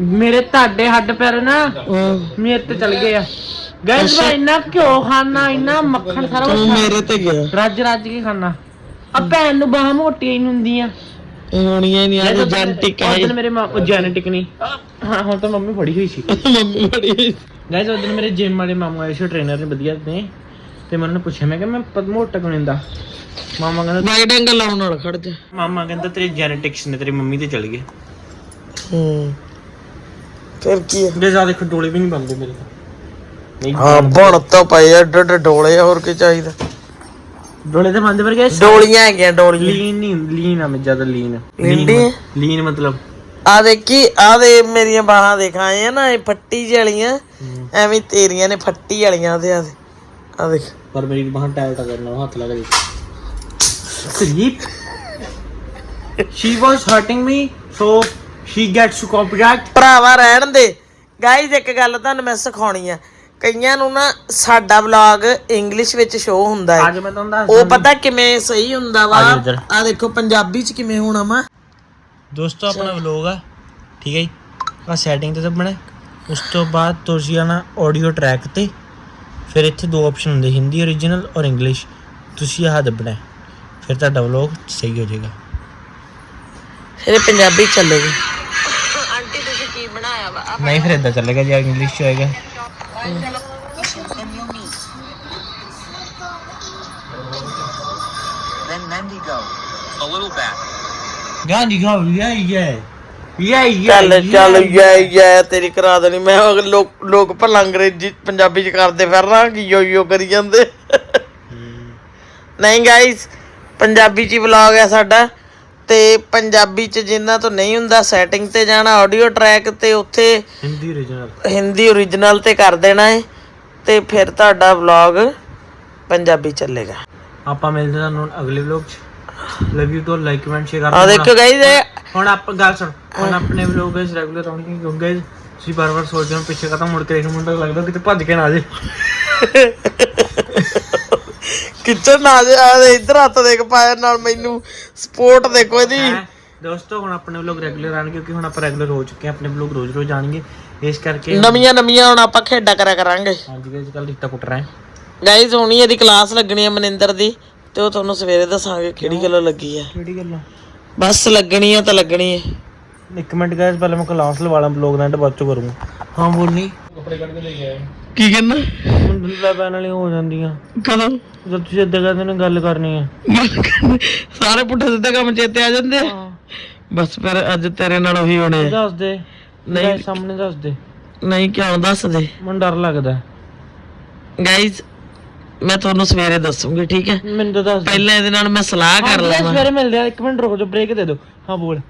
E: ਮੇਰੇ ਤੁਹਾਡੇ ਹੱਡ ਪੈਰ ਨਾ ਮੇਰੇ ਤੇ ਚਲ ਗਏ ਆ। ਗੈਸ ਮੈਂ ਇੰਨਾ ਘਿਓ ਖਾਣਾ ਇੰਨਾ ਮੱਖਣ ਸਾਰਾ
A: ਮੇਰੇ ਤੇ ਗਿਆ।
E: ਰੱਜ ਰੱਜ ਕੇ ਖਾਣਾ ਆ ਭੈਣ ਨੂੰ ਬਾਹਾਂ ਮੋਟੀਆਂ ਹੀ ਨੀ ਹੁੰਦੀਆਂ।
A: ਇਹ ਹੋਣੀਆਂ ਨਹੀਂ ਆ ਜੈਨਟਿਕ ਹੈ
E: ਉਦੋਂ ਮੇਰੇ ਮਾਂ ਜੈਨੇਟਿਕ ਨਹੀਂ। ਹਾਂ ਹੁਣ ਤਾਂ ਮੰਮੀ ਫੜੀ ਹੋਈ ਸੀ। [LAUGHS]
A: ਮੰਮੀ ਬੜੀ
E: ਗਾਇਸ ਉਦੋਂ ਮੇਰੇ ਜਿਮ ਵਾਲੇ ਮਾਮੂ ਆਏ ਸੀ ਟ੍ਰੇਨਰ ਨੇ ਵਧੀਆ ਨੇ। ਤੇ ਮੈਂ ਉਹਨਾਂ ਨੂੰ ਪੁੱਛਿਆ ਮੈਂ ਕਿਹਾ ਮੈਂ ਪਦ ਮੋਟਾ ਕਿਉਂ ਨਹੀਂ ਹੁੰਦਾ? ਮਾਮਾ ਕਹਿੰਦਾ
A: ਬਾਈ ਡੰਗ ਲਾਉਣ ਨਾਲ ਖੜ ਜਾ।
E: ਮਾਮਾ ਕਹਿੰਦਾ ਤੇਰੇ ਜੈਨੇਟਿਕਸ ਨੇ ਤੇਰੀ ਮੰਮੀ ਤੇ ਚਲ ਗਏ।
A: ਹੂੰ। ਫਿਰ ਕੀ ਹੈ
E: ਦੇ ਜਾ ਦੇਖੋ ਡੋਲੇ ਵੀ ਨਹੀਂ ਬੰਦੇ ਮੇਰੇ ਤਾਂ।
A: ਹਾਂ ਬਣ ਤਾਂ ਪਏ ਆ ਡ ਡੋਲੇ ਹੋਰ ਕੀ ਚਾਹੀਦਾ?
E: ਡੋਲੇ ਤਾਂ ਬੰਦੇ ਵਰਗੇ
A: ਡੋਲੀਆਂ ਹੈਗੀਆਂ ਡੋਲੀਆਂ।
E: ਲੀਨ ਨਹੀਂ ਲੀਨ ਆ ਮੈਂ ਜ਼ਿਆਦਾ ਲੀਨ।
A: ਲੀਂਡੀ?
E: ਲੀਨ ਮਤਲਬ।
A: ਆ ਦੇਖੀ ਆ ਦੇ ਮੇਰੀਆਂ ਬਾਹਾਂ ਦੇਖਾਂ ਆਏ ਆ ਨਾ ਇਹ ਫੱਟੀ ਜਲੀਆਂ ਐਵੇਂ ਤੇਰੀਆਂ ਨੇ ਫੱਟੀ ਵਾਲੀਆਂ ਤੇ ਆ ਦੇ ਆ ਦੇਖ।
E: ਪਰ ਮੇਰੀ ਬਾਹਾਂ ਟਾਈਟ ਕਰਨ ਨਾਲ ਹੱਥ ਲੱਗ ਗਈ sleep she was hurting me so she gets to copyright
A: ਭਰਾਵਾ ਰਹਿਣ ਦੇ। ਗਾਈਜ਼ ਇੱਕ ਗੱਲ ਤੁਹਾਨੂੰ ਮੈਂ ਸਿਖਾਉਣੀ ਆ। ਕਈਆਂ ਨੂੰ ਨਾ ਸਾਡਾ ਵਲੌਗ ਇੰਗਲਿਸ਼ ਵਿੱਚ ਸ਼ੋ ਹੁੰਦਾ ਹੈ।
E: ਅੱਜ ਮੈਂ ਤੁਹਾਨੂੰ ਦੱਸ
A: ਉਹ ਪਤਾ ਕਿਵੇਂ ਸਹੀ ਹੁੰਦਾ ਵਾ?
E: ਆ ਜਾਓ ਇੱਧਰ।
A: ਆ ਦੇਖੋ ਪੰਜਾਬੀ ਚ ਕਿਵੇਂ ਹੋਣਾ ਵਾ?
E: ਦੋਸਤੋ ਆਪਣਾ ਵਲੋਗ ਆ। ਠੀਕ ਹੈ ਜੀ। ਆ ਸੈਟਿੰਗ ਤੇ ਦੱਬਣਾ ਹੈ। ਉਸ ਤੋਂ ਬਾਅਦ ਤੁਸੀਂ ਆਣਾ ਆਡੀਓ ਟਰੈਕ ਤੇ। ਫਿਰ ਇੱਥੇ ਦੋ ਆਪਸ਼ਨ ਹੁੰਦੇ ਹਿੰਦੀ origignal ਔਰ ਇੰਗਲਿਸ਼ ਤੁਸੀਂ ਆਹ ਦੱਬਣਾ ਹੈ। ਫਿਰ ਤੁਹਾਡਾ ਵਲੋਗ ਸਹੀ ਹੋ ਜਾਏਗਾ।
A: ਫਿਰ ਇਹ ਪੰਜਾਬੀ ਚੱਲੇਗੀ।
E: ਨਹੀਂ ਫਿਰ ਇਦਾਂ ਚੱਲੇਗਾ ਜੇ ਇੰਗਲਿਸ਼ ਚ ਹੋਏਗਾ ਗਾਂਧੀ ਗਾ ਯਾ ਯਾ ਯਾ ਯਾ
A: ਚੱਲ ਚੱਲ ਯਾ ਯਾ ਤੇਰੀ ਕਰਾ ਦੇਣੀ। ਮੈਂ ਉਹ ਲੋਕ ਲੋਕ ਭਲਾ ਅੰਗਰੇਜ਼ੀ ਪੰਜਾਬੀ ਚ ਕਰਦੇ ਫਿਰ ਰਹਾ ਕਿ ਯੋ ਯੋ ਕਰੀ ਜਾਂਦੇ। ਨਹੀਂ ਗਾਇਸ ਪੰਜਾਬੀ ਚ ਵਲੌਗ ਹੈ ਸਾਡਾ। ਤੇ ਪੰਜਾਬੀ ਚ ਜਿਨ੍ਹਾਂ ਤੋਂ ਨਹੀਂ ਹੁੰਦਾ ਸੈਟਿੰਗ ਤੇ ਜਾਣਾ ਆਡੀਓ ਟਰੈਕ ਤੇ ਉੱਥੇ
E: ਹਿੰਦੀ origignal
A: ਹਿੰਦੀ ਓਰੀਜਨਲ ਤੇ ਕਰ ਦੇਣਾ ਹੈ ਤੇ ਫਿਰ ਤੁਹਾਡਾ ਵਲੌਗ ਪੰਜਾਬੀ ਚੱਲੇਗਾ।
E: ਆਪਾਂ ਮਿਲਦੇ ਹਾਂ ਤੁਹਾਨੂੰ ਅਗਲੇ ਵਲੋਗ ਚ। Love you too like comment share ਕਰ
A: ਆ ਦੇਖੋ ਗਾਇਸ
E: ਹੁਣ ਆਪ ਗੱਲ ਸੁਣ। ਹੁਣ ਆਪਣੇ ਵਲੋਗ ਇਸ ਰੈਗੂਲਰ ਆਉਣਗੇ ਕਿਉਂਕਿ guys, ਤੁਸੀਂ ਬਾਰ ਬਾਰ ਸੋਚਦੇ ਹੋ ਪਿੱਛੇ ਕਦਮ ਮੁੜ ਕੇ ਦੇਖਣ ਮੁੰਡਾ ਲੱਗਦਾ ਕਿਤੇ ਭੱਜ ਕੇ ਨਾ ਆ ਜੇ [LAUGHS]
A: ਕਿਚਨ ਆ ਜਾ ਆ ਦੇ ਇੱਧਰ ਹੱਥ ਦੇਖ ਪਾਇਆ ਨਾਲ ਮੈਨੂੰ। ਸਪੋਰਟ ਦੇਖੋ ਇਹਦੀ?
E: ਦੋਸਤੋ ਹੁਣ ਆਪਣੇ ਵਲੋਗ ਰੈਗੂਲਰ ਆਣਗੇ ਕਿਉਂਕਿ ਹੁਣ ਆਪਾਂ ਰੈਗੂਲਰ ਹੋ ਚੁੱਕੇ ਹਾਂ ਆਪਣੇ ਵਲੋਗ ਰੋਜ਼ ਰੋਜ਼ ਆਣਗੇ ਇਸ ਕਰਕੇ
A: ਨਵੀਆਂ ਨਵੀਆਂ ਹੁਣ ਆਪਾਂ ਖੇਡਾਂ ਕਰਿਆ ਕਰਾਂਗੇ।
E: ਹਾਂਜੀ ਗਾਇਸ ਕੱਲ ਰਿਕਤਾ ਕੁੱਟ ਰਹੇ
A: ਗਾਇਸ ਹੁਣੀ ਇਹਦੀ ਕਲਾਸ ਲੱਗਣੀ ਹੈ ਮਨਿੰਦਰ ਦੀ ਤੇ ਉਹ ਤੁਹਾਨੂੰ ਸਵੇਰੇ ਦੱਸਾਂਗੇ ਕਿਹੜੀ ਗੱਲ ਲੱਗੀ ਹੈ।
E: ਕਿਹੜੀ ਗੱਲ?
A: ਬਸ ਲੱਗਣੀ ਹੈ ਤਾਂ ਲੱਗਣੀ ਹੈ।
B: ਇੱਕ ਮਿੰਟ ਗਾਇਸ ਪਹਿਲਾਂ ਮੈਂ ਕਲਾਸ ਲਵਾ ਲਾਂ ਬਲੌਗ ਦਾ ਐਂਡ ਬਾਅਦ ਚ ਕਰੂੰਗਾ। ਹਾਂ ਬੋਲੀ।
C: ਕੱਪੜੇ ਕੱਢ ਕੇ ਲੈ ਕੇ ਆਇਆ।
A: ਕੀ ਕਹਿੰਦਾ?
B: ਲੈ ਪੈਣ ਵਾਲੀ ਹੋ ਜਾਂਦੀਆਂ।
A: ਕਦੋਂ?
B: ਜਦ ਤੁਸੀਂ ਇੱਦਾਂ ਕਹਿੰਦੇ ਨੇ ਗੱਲ ਕਰਨੀ ਹੈ
A: ਸਾਰੇ ਪੁੱਠੇ ਸਿੱਧੇ ਕੰਮ ਚੇਤੇ ਆ ਜਾਂਦੇ ਆ। ਬਸ ਫਿਰ ਅੱਜ ਤੇਰੇ ਨਾਲ ਉਹੀ ਹੋਣੇ ਆ।
B: ਦੱਸ ਦੇ।
A: ਨਹੀਂ।
B: ਨਹੀਂ ਸਾਹਮਣੇ ਦੱਸ ਦੇ।
A: ਨਹੀਂ ਕਿਉਂ? ਦੱਸ ਦੇ।
B: ਮੈਨੂੰ ਡਰ ਲੱਗਦਾ।
A: ਗਾਇਜ਼ ਮੈਂ ਤੁਹਾਨੂੰ ਸਵੇਰੇ ਦੱਸੂਗੀ ਠੀਕ ਹੈ?
B: ਮੈਨੂੰ ਤਾਂ ਦੱਸ ਦੇ।
A: ਪਹਿਲਾਂ ਇਹਦੇ ਨਾਲ ਮੈਂ ਸਲਾਹ ਕਰ
B: ਹਾਂ,
A: ਲਵਾਂ।
B: ਸਵੇਰੇ ਮਿਲਦੇ ਆ। ਇੱਕ ਮਿੰਟ ਰੁਕ ਜਾ ਬ੍ਰੇਕ ਦੇ ਦਿਓ। ਹਾਂ ਬੋਲ।